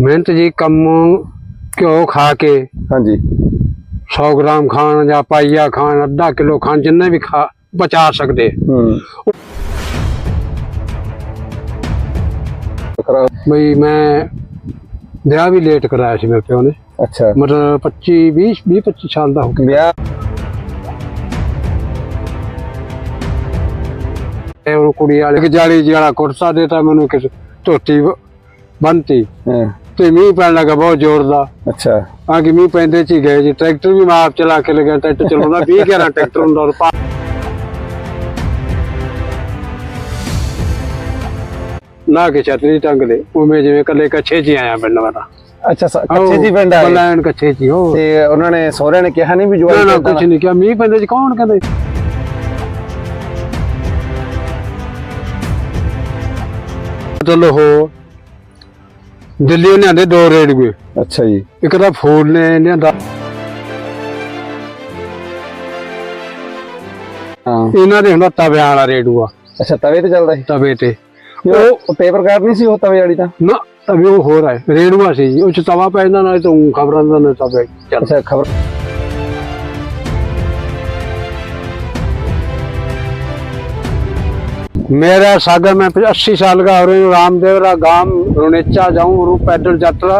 ਮਿਹਨਤ ਜੀ ਕੰਮ ਘਿਓ ਖਾ ਕੇ ਹਾਂਜੀ। 100 ਗ੍ਰਾਮ ਖਾਣ ਜਾਂ ਪਾਈਆ ਖਾਣ ਅੱਧਾ ਕਿਲੋ ਖਾਣ ਜਿੰਨੇ ਵੀ ਖਾ ਬਚਾ ਸਕਦੇ। ਹੂੰ। ਬਈ ਮੈਂ ਵਿਆਹ ਵੀ ਲੇਟ ਕਰਾਇਆ ਸੀ ਮੇਰੇ ਪਿਓ ਨੇ। ਅੱਛਾ। ਮਤਲਬ 25 20 20 25 ਸਾਲ ਦਾ ਹੋ ਗਿਆ। ਵਿਆਹ। ਤੇ ਉਹ ਕੁੜੀ ਵਾਲੇ ਇੱਕ ਜਾਲੀ ਜਿਹੜਾ ਕੁਰਸਾ ਦੇਤਾ ਮੈਨੂੰ ਕਿ ਧੋਤੀ ਬੰਨਤੀ। ਹਾਂ, ਤੇ ਮੀਂਹ ਪੈਣ ਲੱਗਾ ਬਹੁਤ ਜ਼ੋਰ ਦਾ। ਅੱਛਾ। ਆ ਕਿ ਮੀਂਹ ਪੈਂਦੇ ਚ ਹੀ ਗਏ ਜੀ। ਟਰੈਕਟਰ ਵੀ ਮੈਂ ਆਪ ਚਲਾ ਕੇ ਲਗਾ ਟਰੈਕਟਰ ਚਲਾਉਂਦਾ 20 11 ਟਰੈਕਟਰ ਹੁੰਦਾ ਔਰ ਪਾ- ਨਾ ਕੇ ਛਤਰੀ ਟੰਗ ਲੈ ਉਵੇਂ ਜਿਵੇਂ ਕੱਲੇ ਕੱਛੇ ਚ ਹੀ ਆਇਆ ਪਿੰਡ ਵਾਲਾ। ਅੱਛਾ ਸ- ਕੱਚੇ ਜੀ ਪਿੰਡ ਆਏ? ਬਲਾਨ ਕੱਛੇ ਚ ਹੀ ਹੋ ਤੇ ਉਹਨਾਂ ਨੇ ਸਹੁਰਿਆਂ ਨੇ ਕਿਹਾ ਨਹੀਂ ਵੀ ਨਾ ਜਵਾਈ ਨਾ ਦਾ ਕੁਛ ਨਹੀਂ ਕਿਹਾ। ਮੀਂਹ ਪੈਂਦੇ ਚ ਕੌਣ ਕਹਿੰਦੇ? ਚਲੋ ਹੋ ਦਿੱਲੀ ਲਿਆਂਦੇ ਦੋ ਰੇੜੂਏ ਅੱਛਾ ਜੀ। ਇੱਕ ਤਾਂ ਫੂਲ ਨੇ ਲਿਆਂਦਾ ਹਾਂ। ਇਹਨਾਂ ਦੇ ਹੁੰਦਾ ਤਵਿਆਂ ਵਾਲਾ ਰੇੜੂਆ ਅੱਛਾ ਤਵੇ ਤੇ ਚੱਲਦਾ ਸੀ? ਤਵੇ ਤੇ। ਉਹ ਪੇਪਰ ਕਾਰਡ ਨਹੀਂ ਸੀ ਉਹ ਤਵੇ ਵਾਲੀ ਤਾਂ? ਨਾ ਤਵੇ ਉਹ ਹੋਰ ਹੈ ਰੇੜੂਆ ਸੀ ਜੀ। ਉਹ ਚ ਤਵਾ ਪੈ ਜਾਂਦਾ ਨਾਲ ਤੋਂ ਖਬਰਾਂ ਦਾ ਨਾ ਤਵੇ ਚੱਲ ਅੱਛਾ ਖਬਰ मेरा सागर में अस्सी साल का हो रही हूँ रामदेवरा गांव रुनेचा जाऊँ रू पैदल यात्रा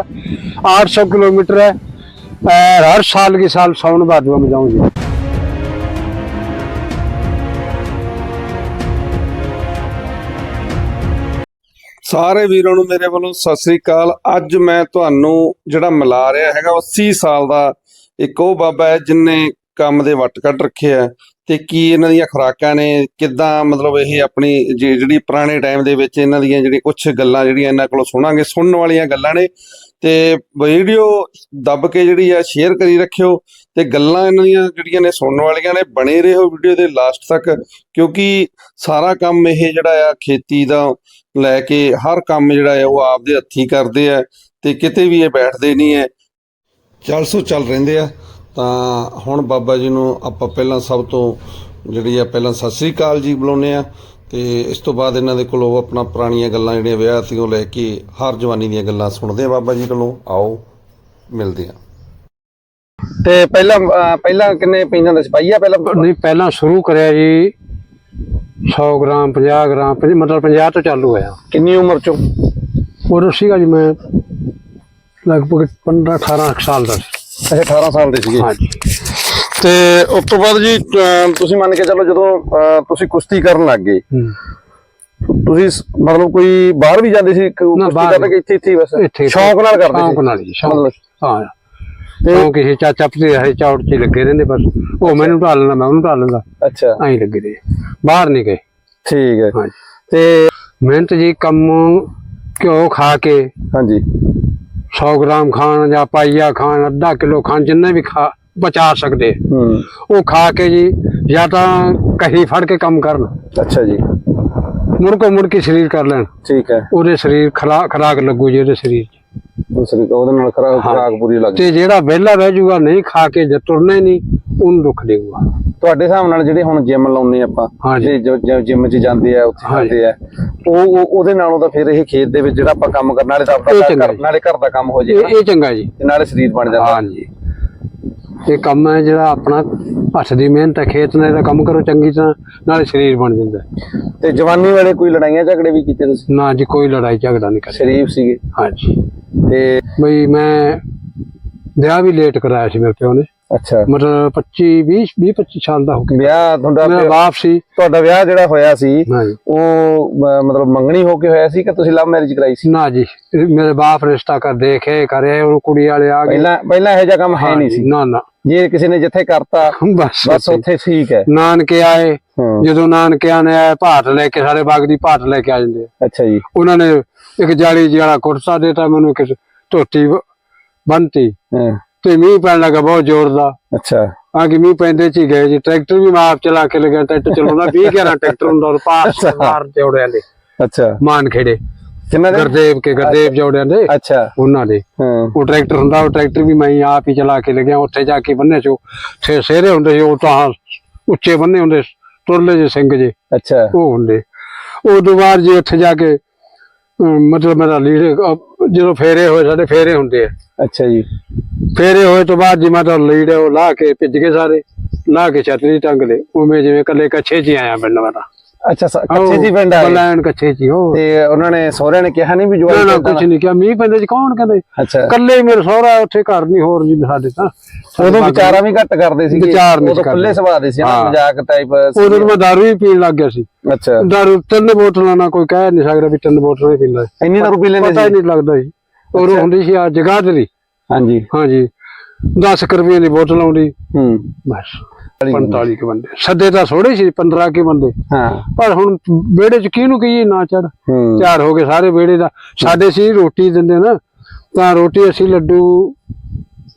800 किलोमीटर है और हर साल की साल सावन भादवा में जाऊँ जी ਸਾਰੇ ਵੀਰਾਂ ਨੂੰ ਮੇਰੇ ਵੱਲੋਂ ਸਤਿ ਸ੍ਰੀ ਅਕਾਲ ਅੱਜ ਮੈਂ ਤੁਹਾਨੂੰ ਜਿਹੜਾ ਮਿਲਾ ਰਿਹਾ ਹੈਗਾ 80 ਸਾਲ ਦਾ ਇੱਕ ਉਹ ਬਾਬਾ ਹੈ ਜਿਨੇ ਕੰਮ ਦੇ ਵੱਟ ਕੱਢ ਰੱਖੇ ਆ ਤੇ ਕੀ ਇਹਨਾਂ ਦੀਆਂ ਖੁਰਾਕਾਂ ਨੇ? ਕਿੱਦਾਂ ਮਤਲਬ ਇਹ ਆਪਣੀ ਜੇ- ਜਿਹੜੀ ਪੁਰਾਣੇ ਟਾਈਮ ਦੇ ਵਿੱਚ ਇਹਨਾਂ ਦੀਆਂ ਜਿਹੜੀ ਕੁਝ ਗੱਲਾਂ ਜਿਹੜੀਆਂ ਇਹਨਾਂ ਕੋਲੋਂ ਸੁਣਾਂਗੇ, ਸੁਣਨ ਵਾਲੀਆਂ ਗੱਲਾਂ ਨੇ। ਤੇ ਵੀਡੀਓ ਦੱਬ ਕੇ ਜਿਹੜੀ ਆ ਸ਼ੇਅਰ ਕਰੀ ਰੱਖਿਓ ਤੇ ਗੱਲਾਂ ਇਹਨਾਂ ਦੀਆਂ ਜਿਹੜੀਆਂ ਨੇ ਸੁਣਨ ਵਾਲੀਆਂ ਨੇ, ਬਣੇ ਰਹੋ ਵੀਡੀਓ ਦੇ ਲਾਸਟ ਤੱਕ, ਕਿਉਂਕਿ ਸਾਰਾ ਕੰਮ ਇਹ ਜਿਹੜਾ ਆ ਖੇਤੀ ਦਾ ਲੈ ਕੇ ਹਰ ਕੰਮ ਜਿਹੜਾ ਆ ਉਹ ਆਪਦੇ ਹੱਥੀਂ ਕਰਦੇ ਆ ਤੇ ਕਿਤੇ ਵੀ ਇਹ ਬੈਠਦੇ ਨਹੀਂ ਹੈ ਚੱਲ ਸੋ ਚੱਲ ਰਹਿੰਦੇ ਆ। ਤਾਂ ਹੁਣ ਬਾਬਾ ਜੀ ਨੂੰ ਆਪਾਂ ਪਹਿਲਾਂ ਸਭ ਤੋਂ ਜਿਹੜੀ ਆ ਪਹਿਲਾਂ ਸਤਿ ਸ੍ਰੀ ਅਕਾਲ ਜੀ ਬੁਲਾਉਂਦੇ ਆ ਤੇ ਇਸ ਤੋਂ ਬਾਅਦ ਇਹਨਾਂ ਦੇ ਕੋਲੋਂ ਆਪਣਾ ਪੁਰਾਣੀਆਂ ਗੱਲਾਂ ਜਿਹੜੀਆਂ ਵਿਆਹ ਸੀ ਉਹ ਲੈ ਕੇ ਹਰ ਜਵਾਨੀ ਦੀਆਂ ਗੱਲਾਂ ਸੁਣਦੇ ਆ ਬਾਬਾ ਜੀ ਕੋਲੋਂ। ਆਓ ਮਿਲਦੇ ਆ ਤੇ ਪਹਿਲਾਂ ਪਹਿਲਾਂ ਕਿੰਨੇ ਪੀਂਦਾ ਦਾ ਸਿਪਾਹੀਆ ਪਹਿਲਾਂ? ਨਹੀਂ ਪਹਿਲਾਂ ਸ਼ੁਰੂ ਕਰਿਆ ਜੀ 100 ਗ੍ਰਾਮ 50 ਗ੍ਰਾਮ ਪੰਜ- ਮਤਲਬ 50 ਤੋਂ ਚਾਲੂ ਹੋਇਆ। ਕਿੰਨੀ ਉਮਰ ਚੋਂ? ਉਦੋਂ ਸੀਗਾ ਜੀ ਮੈਂ ਲਗਭਗ 15 18 ਕੁ ਸਾਲ ਦਾ ਸੀ। ਅੱਛਾ 18 ਸਾਲ ਦੇ ਸੀਗੇ। ਹਾਂਜੀ। ਤੇ ਉਸ ਤੋਂ ਬਾਅਦ ਜੀ ਤੁਸੀਂ ਮੰਨ ਕੇ ਚੱਲੋ ਜਦੋਂ ਤੁਸੀਂ ਕੁਸ਼ਤੀ ਕਰਨ ਲੱਗ ਗਏ ਤੁਸੀਂ ਮਤਲਬ ਕੋਈ ਬਾਹਰ ਵੀ ਜਾਂਦੇ ਸੀ? ਕੁਸ਼ਤੀ ਕਰਕੇ ਇੱਥੇ ਇੱਥੇ ਬਸ? ਸ਼ੌਂਕ ਨਾਲ ਕਰਦੇ ਸੀ? ਹਾਂ। ਤੇ ਉਹ ਕਿਸੇ ਚਾਚਾ ਭਤੇ ਹਰੇ ਚੌੜ 'ਚ ਲੱਗੇ ਰਹਿੰਦੇ ਬਸ। ਉਹ ਮੈਨੂੰ ਢਾਲ ਲੈਂਦਾ ਮੈਂ ਉਹਨੂੰ ਢਾਲ ਲੈਂਦਾ ਅੱਛਾ। ਐਂ ਹੀ ਲੱਗੇ ਬਾਹਰ ਨਹੀਂ ਗਏ। ਠੀਕ ਹੈ। ਹਾਂਜੀ। ਤੇ ਮਿਹਨਤ ਜੀ ਕੰਮ ਘਿਓ ਖਾ ਕੇ ਹਾਂਜੀ। 100 ਗ੍ਰਾਮ ਖਾਣ ਜਾਂ ਪਾਈਆ ਖਾਣ ਅੱਧਾ ਕਿਲੋ ਖਾਣ ਜਿੰਨੇ ਵੀ ਖਾ ਬਚਾ ਸਕਦੇ। ਉਹ ਖਾ ਕੇ ਜੀ ਜਾਂ ਤਾਂ ਕਹੀ ਫੜ ਕੇ ਕੰਮ ਕਰਨ। ਅੱਛਾ ਜੀ। ਮੁੜ ਕੋ ਮੁੜ ਕੇ ਸਰੀਰ ਕਰ ਲੈਣ। ਠੀਕ ਹੈ। ਉਹਦੇ ਸਰੀਰ ਖਰਾ ਖਰਾਕ ਲੱਗੂ ਜੀ ਉਹਦੇ ਸਰੀਰ ਉਹਦੇ ਨਾਲ ਖਰਾ ਖਰਾਕ ਪੂਰੀ ਲੱਗ ਤੇ ਜਿਹੜਾ ਵਿਹਲਾ ਰਹਿ ਜੂਗਾ ਨਹੀਂ ਖਾ ਕੇ ਜੇ ਤੁਰਨਾ ਹੀ ਨਹੀਂ। ਉਹਨੂੰ ਦੁੱਖ ਦੇਊਗਾ। ਤੁਹਾਡੇ ਹਿਸਾਬ ਨਾਲ ਜਿਹੜੇ ਹੁਣ ਜਿਮ ਲਾਉਨੇ ਆਪਾਂ ਹਾਂਜੀ। ਜਿਮ 'ਚ ਜਾਂਦੇ ਆ ਉੱਥੇ ਹਾਂਜੀ। ਜਾਂਦੇ ਆ ਉਹ ਉਹ- ਉਹਦੇ ਨਾਲੋਂ ਤਾਂ ਫਿਰ ਇਹ ਖੇਤ ਦੇ ਵਿੱਚ ਜਿਹੜਾ ਆਪਾਂ ਕੰਮ ਕਰਨ ਵਾਲੇ ਤਾਂ ਇਹ ਚੰਗਾ ਜੀ। ਨਾਲੇ ਘਰ ਦਾ ਕੰਮ ਹੋ ਇਹ ਜਾਏਗਾ ਇਹ ਚੰਗਾ ਜੀ। ਤੇ ਨਾਲੇ ਸਰੀਰ ਬਣ ਜਾਂਦਾ। ਹਾਂਜੀ। ਇਹ ਕੰਮ ਹੈ ਜਿਹੜਾ ਆਪਣਾ ਹੱਥ ਦੀ ਮਿਹਨਤ ਹੈ ਖੇਤ ਨੇ ਦਾ ਕੰਮ ਕਰੋ ਚੰਗੀ ਤਰ੍ਹਾਂ ਨਾਲੇ ਸਰੀਰ ਬਣ ਜਾਂਦਾ ਹੈ। ਤੇ ਜਵਾਨੀ ਵੇਲੇ ਕੋਈ ਲੜਾਈਆਂ ਝਗੜੇ ਵੀ ਕੀਤੇ ਤੁਸੀਂ? ਨਾ ਜੀ ਕੋਈ ਲੜਾਈ ਝਗੜਾ ਨਹੀਂ ਕਰੇ ਸ਼ਰੀਫ ਸੀਗੇ। ਹਾਂਜੀ। ਤੇ ਬਈ ਮੈਂ ਵਿਆਹ ਵੀ ਲੇਟ ਕਰਾਇਆ ਸੀ ਮੇਰੇ ਪਿਓ ਨੇ ਅੱਛਾ। ਮਤਲਬ 25 20 20 25 ਸਾਲ ਦਾ ਹੋ ਗਿਆ। ਵਿਆਹ ਤੁਹਾਡਾ ਮੇਰਾ ਬਾਪ ਸੀ ਤੁਹਾਡਾ ਵਿਆਹ ਜਿਹੜਾ ਹੋਇਆ ਸੀ ਉਹ ਮ- ਮਤਲਬ ਮੰਗਣੀ ਹੋ ਕੇ ਹੋਇਆ ਸੀ ਕਿ ਤੁਸੀਂ ਲਵ ਮੈਰਿਜ ਕਰਾਈ ਸੀ? ਨਾ ਜੀ ਇਹ ਮੇਰੇ ਬਾਪ ਰਿਸ਼ਤਾ ਕਰ ਦੇਖੇ ਕਰੇ ਉਹ ਕੁੜੀ ਵਾਲੇ ਆ ਗਏ। ਪਹਿਲਾਂ ਪਹਿਲਾਂ ਇਹੋ ਜਿਹਾ ਕੰਮ ਹੈ ਨਹੀਂ ਸੀ। ਨਾ ਨਾ। ਜੇ ਕਿਸੇ ਨੇ ਜਿੱਥੇ ਕਰਤਾ ਬਸ ਬਸ ਉੱਥੇ। ਠੀਕ ਹੈ। ਨਾਨਕੇ ਆਏ ਜਦੋਂ ਨਾਨਕਿਆਂ ਨੇ ਆਏ ਭਾਟ ਲੈ ਕੇ ਸਾਰੇ ਬਾਗ ਦੀ ਭਾਟ ਲੈ ਕੇ ਆ ਜਾਂਦੇ। ਅੱਛਾ ਜੀ। ਉਹਨਾਂ ਨੇ ਇੱਕ ਜਾਲੀ ਜਿਹੜਾ ਕੁਰਸਾ ਦੇਤਾ ਮੈਨੂੰ ਕਿ ਧੋਤੀ ਬੰਨਤੀ। ਹਾਂ। ਤੇ ਮੀਂਹ ਪੈਣ ਲੱਗਾ ਬਹੁਤ ਜ਼ੋਰ ਦਾ। ਅੱਛਾ। ਆ ਕਿ ਮੀਂਹ ਪੈਂਦੇ ਚ ਹੀ ਗਏ ਜੀ। ਟਰੈਕਟਰ ਵੀ ਮੈਂ ਆਪ ਚਲਾ ਕੇ ਲਗਾ ਟਰੈਕਟਰ ਚਲਾਉਂਦਾ 20 11 ਟਰੈਕਟਰ ਹੁੰਦਾ ਪਾਸ ਮਾਰ ਜੋੜਿਆਂ ਦੇ। ਅੱਛਾ। ਮਾਨ ਖੇੜੇ ਕਿੰਨਾ ਦੇ? ਗੁਰਦੇਵ ਕੇ ਗੁਰਦੇਵ ਜੋੜਿਆਂ ਦੇ। ਅੱਛਾ। ਉਹਨਾਂ ਦੇ। ਉਹ ਟਰੈਕਟਰ ਹੁੰਦਾ ਉਹ ਟਰੈਕਟਰ ਵੀ ਮੈਂ ਆਪ ਹੀ ਚਲਾ ਕੇ ਲੱਗਿਆ ਉੱਥੇ ਜਾ ਕੇ ਬੰਨੇ ਚੋ ਛੇ ਸੇਰੇ ਹੁੰਦੇ ਸੀ ਉਹ ਤਾਂ ਉੱਚੇ ਬੰਨੇ ਹੁੰਦੇ ਤੁਰਲੇ ਜੇ ਸਿੰਘ ਜੇ। ਅੱਛਾ। ਉਹ ਹੁੰਦੇ। ਉਹ ਬਾਅਦ ਜੀ ਉੱਥੇ ਜਾ ਕੇ ਮਤਲਬ ਮੇਰਾ ਲੀਡ ਜਦੋਂ ਫੇਰੇ ਹੋਏ ਸਾਡੇ ਫੇਰੇ ਹੁੰਦੇ ਆ। ਅੱਛਾ ਜੀ। ਫੇਰੇ ਹੋਏ ਤੋਂ ਬਾਅਦ ਜੀ ਮੈਂ ਤਾਂ ਲੀੜੇ ਉਹ ਲਾ ਕੇ ਭਿੱਜ ਗਏ ਸਾਰੇ ਲਾ ਕੇ ਛਤਰੀ ਟੰਗ ਲੈ ਉਵੇਂ ਜਿਵੇਂ ਕੱਲੇ ਕੱਛੇ 'ਚ ਆਇਆ ਪਿੰਡ ਮੈਂ ਤਾਂ। ਅੱਛਾ ਕੱਚੇ ਜੀ ਪਿੰਡ ਆਏ। ਬਲਾਇਣ ਕੱਛੇ 'ਚ ਹੀ ਹੋ ਤੇ ਉਹਨਾਂ ਨੇ ਸਹੁਰਿਆਂ ਨੇ ਕਿਹਾ ਨਹੀਂ ਵੀ ਜਵਾਈ ਨਾ ਕੁਝ ਨਹੀਂ ਕਿਹਾ। ਮੀਂਹ ਪੈਂਦੇ ਚ ਕੌਣ ਕਹਿੰਦੇ? ਅੱਛਾ। ਕੱਲੇ ਹੀ ਮੇਰੇ ਸਹੁਰਾ ਉੱਥੇ ਘਰ ਨਹੀਂ ਹੋਰ ਜੀ ਸਾਡੇ ਤਾਂ। ਉਦੋਂ ਵਿਚਾਰਾ ਵੀ ਘੱਟ ਕਰਦੇ ਸੀ ਵਿਚਾਰ ਨਹੀਂ ਉਦੋਂ ਕਰਦੇ। ਖੁੱਲੇ ਸੁਭਾਅ ਦੇ ਸੀ। ਮਜ਼ਾਕ ਟਾਈਪ ਉਦੋਂ ਮੈਂ ਦਾਰੂ ਵੀ ਪੀਣ ਲੱਗ ਗਿਆ ਸੀ। ਅੱਛਾ। ਦਾਰੂ ਤਿੰਨ ਬੋਤਲਾਂ ਨਾਲ ਕੋਈ ਕਹਿ ਨਹੀਂ ਸਕਦਾ ਵੀ ਤਿੰਨ ਬੋਤਲਾਂ ਹੀ ਪੀਂਦਾ। ਇੰਨੀ ਦਾਰੂ ਪੀ ਲੈਂਦੇ ਪਤਾ ਹੀ ਸੀ? ਨਹੀਂ ਲੱਗਦਾ ਸੀ। ਉਹ ਹੁੰਦੀ ਸੀ ਆ ਜਗਾਦਰੀ ਹਾਂਜੀ। ਹਾਂਜੀ। 10 ਰੁਪਏ ਦੀ ਬੋਤਲ ਆਉਂਦੀ। ਹੂੰ। ਬਸ। 45 ਕੇ ਬੰਦੇ। ਸੱਦੇ ਤਾਂ ਥੋੜੇ ਸੀ 15 ਕੇ ਬੰਦੇ। ਹਾਂ। ਪਰ ਹੁਣ ਵਿਹੜੇ ਚ ਕਿਹਨੂੰ ਕਹੀਏ ਨਾ ਚੜ ਤਿਆਰ ਹੋ ਗਏ ਸਾਰੇ ਵਿਹੜੇ ਦਾ ਸਾਡੇ ਸੀ ਰੋਟੀ ਦਿੰਦੇ ਨਾ ਤਾਂ ਰੋਟੀ ਅਸੀਂ ਲੱਡੂ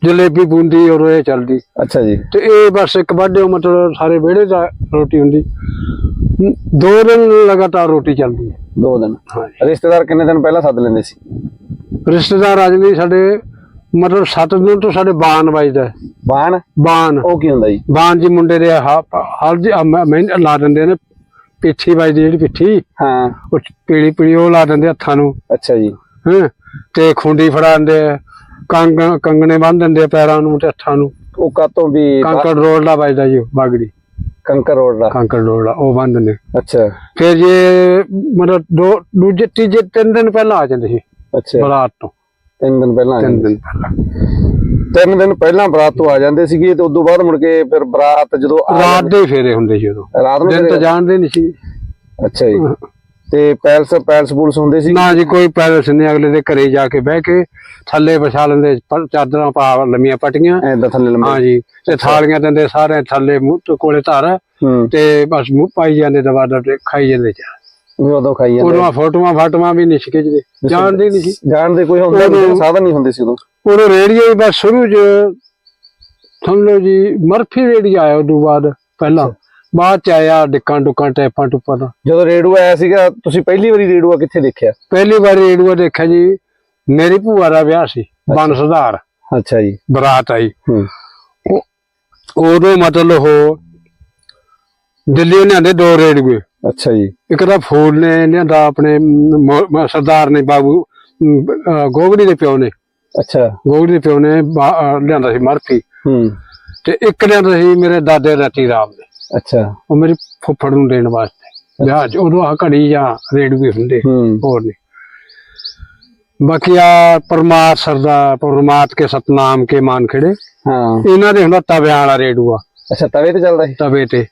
ਜਲੇਬੀ ਬੂੰਦੀ ਔਰ ਇਹ ਚੱਲਦੀ। ਅੱਛਾ ਜੀ। ਤੇ ਇਹ ਬਸ ਇੱਕ ਵਾਢੇ ਮਤਲਬ ਸਾਰੇ ਵਿਹੜੇ ਦਾ ਰੋਟੀ ਹੁੰਦੀ। ਦੋ ਦਿਨ ਲਗਾਤਾਰ ਰੋਟੀ ਚੱਲਦੀ। ਹੈ ਦੋ ਦਿਨ। ਰਿਸ਼ਤੇਦਾਰ ਕਿੰਨੇ ਦਿਨ ਪਹਿਲਾਂ ਸੱਦ ਲੈਂਦੇ ਸੀ? ਰਿਸ਼ਤੇਦਾਰ ਆ ਜਾਂਦੇ ਸਾਡੇ ਮਤਲਬ 7 ਦਿਨ ਤੋਂ ਸਾਡੇ ਬਾਣ ਵੱਜਦਾ। ਹੈ। ਬਾਣ? ਬਾਣ। ਉਹ ਕੀ ਹੁੰਦਾ ਜੀ? ਬਾਣ ਜੀ ਮੁੰਡੇ ਦੇ ਹਲ ਜੀ ਮੈਂ ਲਾ ਦਿੰਦੇ ਨੇ ਪਿੱਠੀ ਵੱਜਦੀ ਜਿਹੜੀ ਪਿੱਠੀ। ਹਾਂ। ਉਹ ਪੀਲੀ ਪੀਲੀ ਉਹ ਲਾ ਦਿੰਦੇ ਹੱਥਾਂ ਨੂੰ। ਅੱਛਾ ਜੀ। ਹੈਂ? ਤੇ ਖੁੰਡੀ ਫੜਾਉਂਦੇ ਆ ਕੰਗ ਕੰਗਣੇ ਬੰਨ ਦਿੰਦੇ ਆ ਪੈਰਾਂ ਨੂੰ ਤੇ ਹੱਥਾਂ ਨੂੰ। ਉਹ ਕਾਤੋਂ ਵੀ ਕਾਂਕੜ ਰੋਡ ਦਾ ਵੱਜਦਾ ਜੀ ਉਹ ਬਾਗੜੀ। ਕੰਕਰ ਰੋਡ ਦਾ। ਕਾਂਕੜ ਰੋਡ ਦਾ ਉਹ ਬੰਨ ਦਿੰਦੇ ਅੱਛਾ। ਫਿਰ ਜੇ ਮਤਲਬ ਦੋ ਦੂਜੇ ਤੀਜੇ ਤਿੰਨ ਦਿਨ ਪਹਿਲਾਂ ਆ ਜਾਂਦੇ ਸੀ। ਅੱਛਾ। ਬਰਾਤ ਤੋਂ। ਤਿੰਨ ਦਿਨ ਪਹਿਲਾਂ ਤਿੰਨ ਦਿਨ ਪਹਿਲਾਂ। ਤਿੰਨ ਦਿਨ ਪਹਿਲਾਂ ਬਰਾਤ ਤੋਂ ਆ ਜਾਂਦੇ ਸੀਗੇ ਤੇ ਉਦੋਂ ਬਾਅਦ ਮੁੜ ਕੇ ਫਿਰ ਬਰਾਤ ਜਦੋਂ ਆ ਰਾਤ ਦੇ ਫੇਰੇ ਹੁੰਦੇ ਸੀ ਉਦੋਂ। ਰਾਤ ਨੂੰ ਦਿਨ ਤਾਂ ਜਾਣਦੇ ਨਹੀਂ ਸੀ। ਅੱਛਾ ਜੀ। ਤੇ ਪੈਲਸ ਪੈਲਸ ਪੁਲਸ ਹੁੰਦੇ ਸੀ? ਨਾ ਜੀ ਕੋਈ ਪੈਲਸ ਨਹੀਂ ਅਗਲੇ ਦੇ ਘਰੇ ਜਾ ਕੇ ਬਹਿ ਕੇ ਥੱਲੇ ਵਿਛਾ ਲੈਂਦੇ ਚਾਦਰਾਂ ਪਾ ਲੰਮੀਆਂ ਪਟੀਆਂ। ਐਦਾਂ ਥੱਲੇ ਲੰਮੇ। ਹਾਂ ਜੀ ਤੇ ਥਾਲੀਆਂ ਦਿੰਦੇ ਸਾਰੇ ਥੱਲੇ ਮੂੰਹ ਤੋਂ ਕੋਲੇ ਧਰ। ਤੇ ਬਸ ਮੂੰਹ ਪਾਈ ਜਾਂਦੇ ਦਵਾ ਦਵ ਤੇ ਖਾਈ ਜਾਂਦੇ ਚਾ ਵੀ ਉਦੋਂ ਖਾਈ ਜਾਂਦੇ ਉਦੋਂ ਫੋਟੋਆਂ ਫਾਟੋਆਂ ਵੀ ਨਹੀਂ ਸੀ ਖਿੱਚਦੇ। ਜਾਣਦੇ ਨਹੀਂ ਸੀ। ਜਾਣ ਦੇ ਕੋਈ ਹੁੰਦਾ ਨਹੀਂ ਸਾਧਨ ਨਹੀਂ ਹੁੰਦੇ ਸੀ ਉਦੋਂ। ਉਦੋਂ ਰੇਡੀਓ ਹੀ ਬਸ ਸ਼ੁਰੂ ਚ ਲਓ ਜੀ ਮਰਫੀ ਰੇਡੀਓ ਆਇਆ ਉਦੋਂ ਬਾਅਦ ਪਹਿਲਾਂ। ਬਾਅਦ ਚ ਆਇਆ ਡਿੱਕਾਂ ਡੁੱਕਾਂ ਟੈਪਾਂ ਟੁੱਪਾਂ ਦਾ। ਜਦੋਂ ਰੇਡੂਆ ਆਇਆ ਸੀਗਾ ਤੁਸੀਂ ਪਹਿਲੀ ਵਾਰੀ ਰੇਡੂਆ ਕਿੱਥੇ ਦੇਖਿਆ? ਪਹਿਲੀ ਵਾਰ ਰੇਡੀਓ ਦੇਖਿਆ ਜੀ ਮੇਰੀ ਭੂਆ ਦਾ ਵਿਆਹ ਸੀ ਬਨ ਸੁਧਾਰ। ਅੱਛਾ ਜੀ। ਬਰਾਤ ਆਈ। ਉਦੋਂ ਮਤਲਬ ਉਹ ਦਿੱਲੀ ਲਿਆਂਦੇ ਦੋ ਰੇਡੀਓ ਅੱਛਾ ਜੀ। ਇੱਕ ਤਾਂ ਫੂਲ ਨੇ ਲਿਆਂਦਾ ਆਪਣੇ ਮ- ਮ- ਸਰਦਾਰ ਨੇ ਬਾਬੂ ਅਮ, ਅਹ, ਗੋਗੜੀ ਦੇ ਪਿਓ ਨੇ। ਅੱਛਾ। ਗੋਗੜੀ ਦੇ ਪਿਓ ਨੇ ਬਾ- ਅਹ, ਲਿਆਂਦਾ ਸੀ ਮਰਫੀ। ਹੂੰ। ਤੇ ਇੱਕ ਲਿਆਂਦਾ ਸੀ ਮੇਰੇ ਦਾਦੇ ਰਤੀ ਰਾਮ ਨੇ। ਅੱਛਾ। ਉਹ ਮੇਰੀ ਫੁੱਫੜ ਨੂੰ ਦੇਣ ਵਾਸਤੇ। ਵਿਆਹ 'ਚ ਉਦੋਂ ਆ ਘੜੀ ਜਾਂ ਰੇਡੀਓ ਹੁੰਦੇ ਹੂੰ। ਹੋਰ ਨਹੀਂ। ਬਾਕੀ ਆ ਪਰਮਾਰ ਸਰਦਾਰ ਪਰਮਾਤ ਕੇ ਸਤਨਾਮ ਕੇ ਮਾਨ ਖੜੇ। ਹਾਂ। ਇਹਨਾਂ ਦੇ ਹੁੰਦਾ ਤਵਿਆਂ ਵਾਲਾ ਰੇਡੂਆ ਅੱਛਾ ਤਵੇ ਤੇ ਚੱਲਦਾ ਸੀ? ਤਵੇ ਤੇ।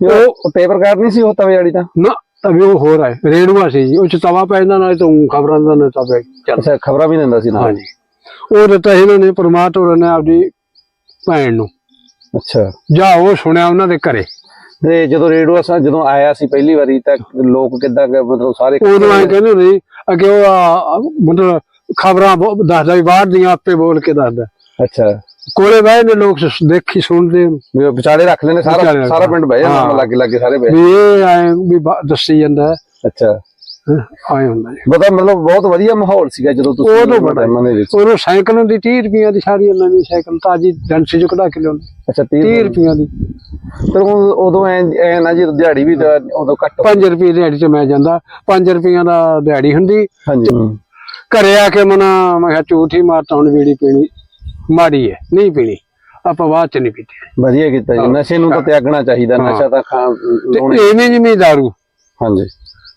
ਉਹ ਪੇਪਰ ਕਾਰਡ ਨਹੀਂ ਸੀ ਉਹ ਤਵੇ ਵਾਲੀ ਤਾਂ? ਨਾ ਤਵੇ ਉਹ ਹੋਰ ਹੈ ਰੇਡੂਆ ਸੀ ਜੀ ਉਹ ਚ ਤਵਾ ਪੈ ਜਾਂਦਾ ਨਾਲ ਤੋਂ ਖਬਰਾਂ ਦਾ ਨਾ ਤਵੇ ਚੱਲ। ਅੱਛਾ ਖਬਰਾਂ ਵੀ ਦਿੰਦਾ ਸੀ ਨਾਲ? ਹਾਂਜੀ। ਉਹ ਦਿੱਤਾ ਇਹਨਾਂ ਨੇ ਪਰਮਾਤ ਹੋਰਾਂ ਨੇ ਆਪਦੀ ਭੈਣ ਨੂੰ। ਅੱਛਾ। ਜਾ ਉਹ ਸੁਣਿਆ ਉਹਨਾਂ ਦੇ ਘਰੇ। ਤੇ ਜਦੋਂ ਰੇਡੂਆ ਸਾ ਜਦੋਂ ਆਇਆ ਸੀ ਪਹਿਲੀ ਵਾਰੀ ਤਾਂ ਲੋਕ ਕਿੱਦਾਂ ਮਤਲਬ ਸਾਰੇ ਉਦੋਂ ਐ ਕਹਿੰਦੇ ਹੁੰਦੇ ਸੀ ਅੱਗੇ ਉਹ ਮਤਲਬ ਖਬਰਾਂ ਦੱਸਦਾ ਵੀ ਬਾਹਰ ਦੀਆਂ ਆਪੇ ਬੋਲ ਕੇ ਦੱਸਦਾ। ਅੱਛਾ। ਕੋਲੇ ਬਹਿ ਨੇ ਲੋਕ ਦੇਖੀ ਸੁਣਦੇ। ਨੇ ਵੀ ਉਹ ਵਿਚਾਲੇ ਰੱਖ ਲੈਣੇ ਸਾਰਾ ਸਾਰਾ ਪਿੰਡ ਬਹਿ ਜਾਂਦਾ। ਲੱਗੇ ਲੱਗੇ ਸਾਰੇ ਬਹਿ ਵੀ ਇਹ ਐ ਵੀ ਦੱਸੀ ਜਾਂਦਾ। ਅੱਛਾ। ਆਏ ਹੁੰਦਾ ਜੀ। ਬਤਾ ਮਤਲਬ ਬਹੁਤ ਵਧੀਆ ਮਾਹੌਲ ਸੀਗਾ ਜਦੋਂ ਤੁਸੀਂ ਉਦੋਂ ਬੜਾ। ਦੇ ਵਿੱਚ। ਉਦੋਂ ਸਾਈਕਲ ਹੁੰਦੀ 30 ਰੁਪਈਆ ਦੀ ਸਾਰੀ ਨਵੀਂ ਸਾਈਕਲ ਤਾਜੀ ਏਜੰਸੀ ਚੋਂ ਕਢਾ ਕੇ ਲਿਆਉਂਦੇ। ਅੱਛਾ 30 30 ਰੁਪਈਆ ਦੀ। ਪਰ ਉਦੋਂ- ਐ ਐ ਨਾ ਜੀ ਦਿਹਾੜੀ ਵੀ ਉਦੋਂ ਘੱਟ 5 ਰੁਪਏ ਦਿਹਾੜੀ ਚ ਮੈਂ ਜਾਂਦਾ। 5 ਰੁਪਈਆ ਦਾ ਦਿਹਾੜੀ ਹੁੰਦੀ। ਹਾਂਜੀ। ਘਰੇ ਆ ਕੇ ਮਨਾ ਮੈਂ ਕਿਹਾ ਝੂਠ ਹੀ ਮਾਰਤਾ ਹੁਣ ਬੀੜੀ ਪੀਣੀ। ਮਾੜੀ ਹੈ ਨਹੀਂ ਪੀਣੀ। ਆਪਾਂ ਬਾਅਦ ਚ ਨਹੀਂ ਪੀਤੀ। ਵਧੀਆ ਕੀਤਾ ਜੀ ਨਸ਼ੇ ਨੂੰ ਤਾਂ ਤਿਆਗਣਾ ਚਾਹੀਦਾ। ਨਸ਼ਾ ਤਾਂ ਖਾ ਤੇ ਐਵੇਂ ਜਿਵੇਂ ਦਾਰੂ। ਹਾਂਜੀ।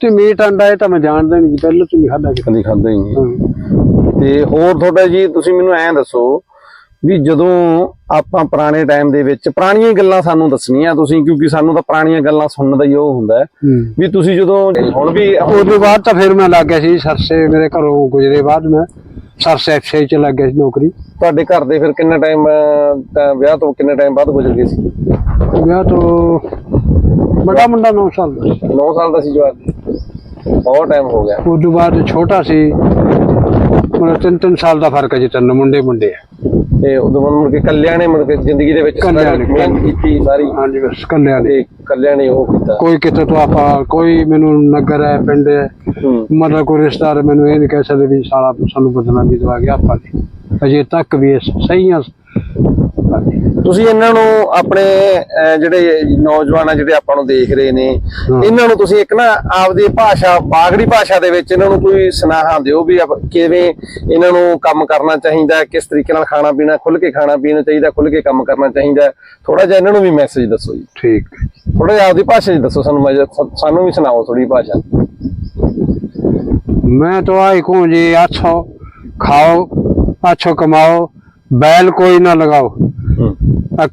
ਤੇ ਮੀਟ ਅੰਡਾ ਇਹ ਤਾਂ ਮੈਂ ਜਾਣਦਾ ਨਹੀਂ ਪਹਿਲਾਂ ਤੋਂ ਨਹੀਂ ਖਾਦਾ ਕਦੀ ਖਾਦਾ ਹੀ ਨਹੀਂ। ਤੇ ਹੋਰ ਤੁਹਾਡਾ ਜੀ ਤੁਸੀਂ ਮੈਨੂੰ ਐਂ ਦੱਸੋ ਵੀ ਜਦੋਂ ਆਪਾਂ ਪੁਰਾਣੇ ਟਾਈਮ ਦੇ ਵਿੱਚ ਪੁਰਾਣੀਆਂ ਗੱਲਾਂ ਸਾਨੂੰ ਦੱਸਣੀਆਂ ਤੁਸੀਂ ਕਿਉਂਕਿ ਸਾਨੂੰ ਤਾਂ ਪੁਰਾਣੀਆਂ ਗੱਲਾਂ ਸੁਣਨ ਦਾ ਹੀ ਉਹ ਹੁੰਦਾ ਵੀ ਤੁਸੀਂ ਜਦੋਂ ਹੁਣ ਵੀ ਉਹਦੇ ਬਾਅਦ ਤਾਂ ਫਿਰ ਮੈਂ ਲੱਗ ਗਿਆ ਸੀ ਸਰਸੇ ਮੇਰੇ ਘਰੋਂ ਗੁਜ਼ਰੇ ਬਾਅਦ ਮੈਂ। ਸਰਸੇ ਐਫਸੀਆਈ ਚ ਲੱਗ ਗਿਆ ਸੀ ਨੌਕਰੀ। ਤੁਹਾਡੇ ਘਰ ਦੇ ਫਿਰ ਕਿੰਨਾ ਟਾਈਮ ਵਿਆਹ ਤੋਂ ਕਿੰਨੇ ਟਾਈਮ ਬਾਅਦ ਗੁਜ਼ਰ ਗਏ ਸੀ? ਵਿਆਹ ਤੋਂ ਬੜਾ ਮੁੰਡਾ 9 ਸਾਲ ਦਾ 9 ਸਾਲ ਦਾ ਸੀ ਜਵਾਨ ਬਹੁਤ ਟਾਈਮ ਹੋ ਗਿਆ। ਉਸ ਤੋਂ ਬਾਅਦ ਛੋਟਾ ਸੀ। ਮਤਲਬ ਤਿੰਨ ਤਿੰਨ ਸਾਲ ਦਾ ਫ਼ਰਕ ਹੈ ਜੀ ਤਿੰਨ ਮੁੰਡੇ ਮੁੰਡੇ ਆ। ਤੇ ਉਦੋਂ ਬਾਅਦ ਮੁੜ ਕੇ ਕੱਲਿਆਂ ਨੇ ਮੁੜ ਕੇ ਜ਼ਿੰਦਗੀ ਦੇ ਵਿੱਚ ਕੱਲਿਆਂ ਨੇ, ਮਿਹਨਤ ਕੀਤੀ ਸਾਰੀ ਹਾਂਜੀ ਬਸ ਕੱਲਿਆਂ ਤੇ ਕੱਲਿਆਂ ਨੇ ਉਹ ਕੀਤਾ। ਕੋਈ ਕਿਤੇ ਤੋਂ ਆਪਾਂ ਕੋਈ ਮੈਨੂੰ ਨਗਰ ਹੈ ਪਿੰਡ ਹੈ ਹੂੰ। ਮਤਲਬ ਕੋਈ ਰਿਸ਼ਤੇਦਾਰ ਮੈਨੂੰ ਇਹ ਨਹੀਂ ਕਹਿ ਸਕਦੇ ਵੀ ਸਾਲਾ ਸਾਨੂੰ ਬਦਨਾਮੀ ਦਵਾ ਗਿਆ ਆਪਾਂ ਨੇ ਅਜੇ ਤੱਕ ਵੀ ਇਹ ਸਹੀਆਂ ਤੁਸੀਂ ਇਹਨਾਂ ਨੂੰ ਆਪਣੇ ਅਹ, ਜਿਹੜੇ ਨੌਜਵਾਨ ਆ ਜਿਹੜੇ ਆਪਾਂ ਨੂੰ ਦੇਖ ਰਹੇ ਨੇ ਹਾਂ। ਇਹਨਾਂ ਨੂੰ ਤੁਸੀਂ ਇੱਕ ਨਾ ਆਪਦੀ ਭਾਸ਼ਾ ਬਾਗੜੀ ਭਾਸ਼ਾ ਦੇ ਵਿੱਚ ਇਹਨਾਂ ਨੂੰ ਕੋਈ ਸੁਨਾਹਾ ਦਿਓ ਵੀ ਆਪ- ਕਿਵੇਂ ਇਹਨਾਂ ਨੂੰ ਕੰਮ ਕਰਨਾ ਚਾਹੀਦਾ ਹੈ, ਕਿਸ ਤਰੀਕੇ ਨਾਲ ਖਾਣਾ ਪੀਣਾ ਖੁੱਲ ਕੇ ਖਾਣਾ ਪੀਣਾ ਚਾਹੀਦਾ ਖੁੱਲ ਕੇ ਕੰਮ ਕਰਨਾ ਚਾਹੀਦਾ ਥੋੜਾ ਜਿਹਾ ਇਹਨਾਂ ਨੂੰ ਵੀ ਮੈਸੇਜ ਦੱਸੋ ਜੀ ठीक ਥੋੜਾ ਜਿਹਾ ਆਪਦੀ ਭਾਸ਼ਾ 'ਚ ਦੱਸੋ ਸਾਨੂੰ ਮੈਂ- ਸਾਨੂੰ ਵੀ ਸੁਣਾਓ ਥੋੜੀ ਭਾਸ਼ਾ मैं तो आई कहूँ जी अच्छो खाओ अच्छो कमाओ बैल कोई ना लगाओ।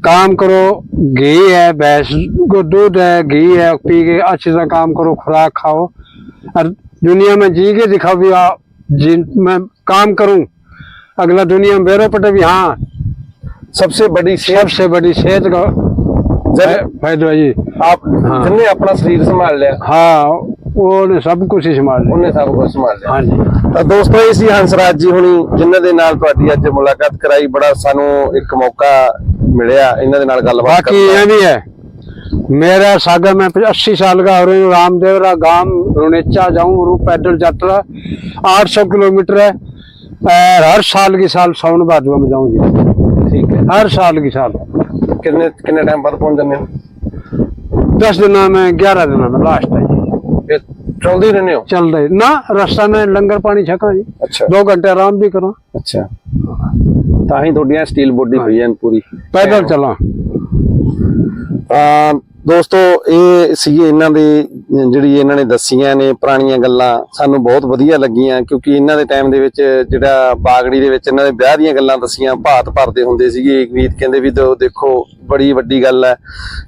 काम करो घी है भैंस को दूध है घी है पी के अच्छे से काम करो खुराक खाओ। और दुनिया में जी के दिखाओ भी आप जी मैं काम करूँ अगला दुनिया में बेरो पटे भी हाँ सबसे बड़ी सबसे बड़ी सेहत का फ़ायदा जी। आप हाँ। अपना शरीर संभाल लिया। हाँ ਉਹਨੇ ਸਭ ਕੁਝ ਹੀ ਸੰਭਾਲ ਲਿਆ ਉਹਨੇ ਸਭ ਕੁਝ ਸੰਭਾਲ ਲਿਆ ਹਾਂਜੀ ਤਾਂ ਦੋਸਤੋ ਇਹ ਸੀ ਹੰਸਰਾਜ ਜੀ ਹੁਣੀ ਜਿਨ੍ਹਾਂ ਦੇ ਨਾਲ ਤੁਹਾਡੀ ਅੱਜ ਮੁਲਾਕਾਤ ਕਰਾਈ ਬੜਾ ਸਾਨੂੰ ਇੱਕ ਮੌਕਾ ਮਿਲਿਆ ਇਹਨਾਂ ਦੇ ਨਾਲ ਗੱਲਬਾਤ बाकी ये भी है मेरा सागर में 80 साल का हो रही हूँ रामदेवरा गांव रुनेचा जाऊँ रू पैदल यात्रा 800 किलोमीटर है और हर साल की साल सावन भादवा में जाऊँ जी ਠੀਕ ਹੈ हर साल की साल ਕਿੰਨੇ ਕਿੰਨੇ ਟਾਈਮ ਬਾਅਦ ਪਹੁੰਚ ਜਾਂਦੇ ਹੋ दस दिन में ग्यारह दिन में लास्ट है जी ਇਹ ਚੌਂਦੇ ਹੀ ਰਹਿੰਦੇ ਹੋ चल रही ना रास्ता में लंगर पानी छका जी ਅੱਛਾ दो घंटे आराम भी करो ਅੱਛਾ ਤਾਂ ਹੀ ਤੁਹਾਡੀਆਂ ਸਟੀਲ ਬੋਡੀ ਹੋਈ ਐਨ ਪੂਰੀ पैदल चला ਤਾਂ ਦੋਸਤੋ, ਇਹ ਸੀਗੇ ਇਹਨਾਂ ਦੇ, ਜਿਹੜੀ ਇਹਨਾਂ ਨੇ ਦੱਸੀਆਂ ਨੇ ਪੁਰਾਣੀਆਂ ਗੱਲਾਂ, ਸਾਨੂੰ ਬਹੁਤ ਵਧੀਆ ਲੱਗੀਆਂ ਕਿਉਂਕਿ ਇਹਨਾਂ ਦੇ ਟਾਈਮ ਦੇ ਵਿੱਚ ਜਿਹੜਾ ਬਾਗੜੀ ਦੇ ਵਿੱਚ ਇਹਨਾਂ ਦੇ ਵਿਆਹ ਦੀਆਂ ਗੱਲਾਂ ਦੱਸੀਆਂ, ਭਾਤ ਭਰਦੇ ਹੁੰਦੇ ਸੀਗੇ ਗੀਤ ਕਹਿੰਦੇ ਵੀ ਦੋ, ਦੇਖੋ, ਬੜੀ ਵੱਡੀ ਗੱਲ ਹੈ।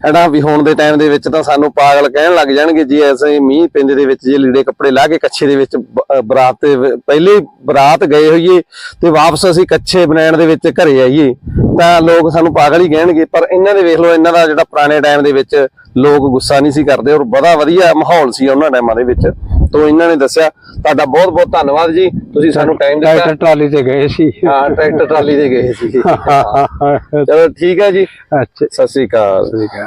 ਹੈਨਾ, ਵੀ ਹੁਣ ਦੇ ਟਾਈਮ ਦੇ ਵਿੱਚ ਤਾਂ ਸਾਨੂੰ ਪਾਗਲ ਕਹਿਣ ਲੱਗ ਜਾਣਗੇ ਜੇ, ਐਸੇ ਮੀਂਹ ਪੈਂਦੇ ਦੇ ਵਿੱਚ ਜੇ ਲੀੜੇ ਕੱਪੜੇ ਲਾ ਕੇ ਕੱਛੇ ਦੇ ਵਿੱਚ ਬਰਾਤ ਤੇ ਪਹਿਲੇ ਬਰਾਤ ਗਏ ਹੋਈਏ ਤੇ ਵਾਪਸ ਅਸੀਂ ਕੱਛੇ ਬਣਾਉਣ ਦੇ ਵਿੱਚ ਘਰੇ ਆਈਏ, ਤਾਂ ਲੋਕ ਸਾਨੂੰ ਪਾਗਲ ਹੀ ਕਹਿਣਗੇ। ਪਰ ਇਹਨਾਂ ਦੇ ਵੇਖ ਲਓ, ਇਹਨਾਂ ਦਾ ਜਿਹੜਾ ਪੁਰਾਣੇ ਟਾਈਮ ਦੇ ਵਿੱਚ ਲੋਕ ਗੁੱਸਾ ਨਹੀਂ ਸੀ ਕਰਦੇ ਔਰ ਬੜਾ ਵਧੀਆ ਮਾਹੌਲ ਸੀ ਉਹਨਾਂ ਟਾਈਮਾਂ ਦੇ ਵਿੱਚ। ਤੋਂ ਇਹਨਾਂ ਨੇ ਦੱਸਿਆ ਤੁਹਾਡਾ ਬਹੁਤ ਬਹੁਤ ਧੰਨਵਾਦ ਜੀ। ਤੁਸੀਂ ਸਾਨੂੰ ਟਾਈਮ ਦਿੱਤਾ। ਟਰੈਕਟਰ ਟਰਾਲੀ ਤੇ ਗਏ ਸੀ। ਹਾਂ ਟਰੈਕਟਰ ਟਰਾਲੀ ਤੇ ਗਏ ਸੀ। ਚਲੋ ਠੀਕ ਹੈ ਜੀ। ਅੱਛਾ ਸਤਿ ਸ੍ਰੀ ਅਕਾਲ।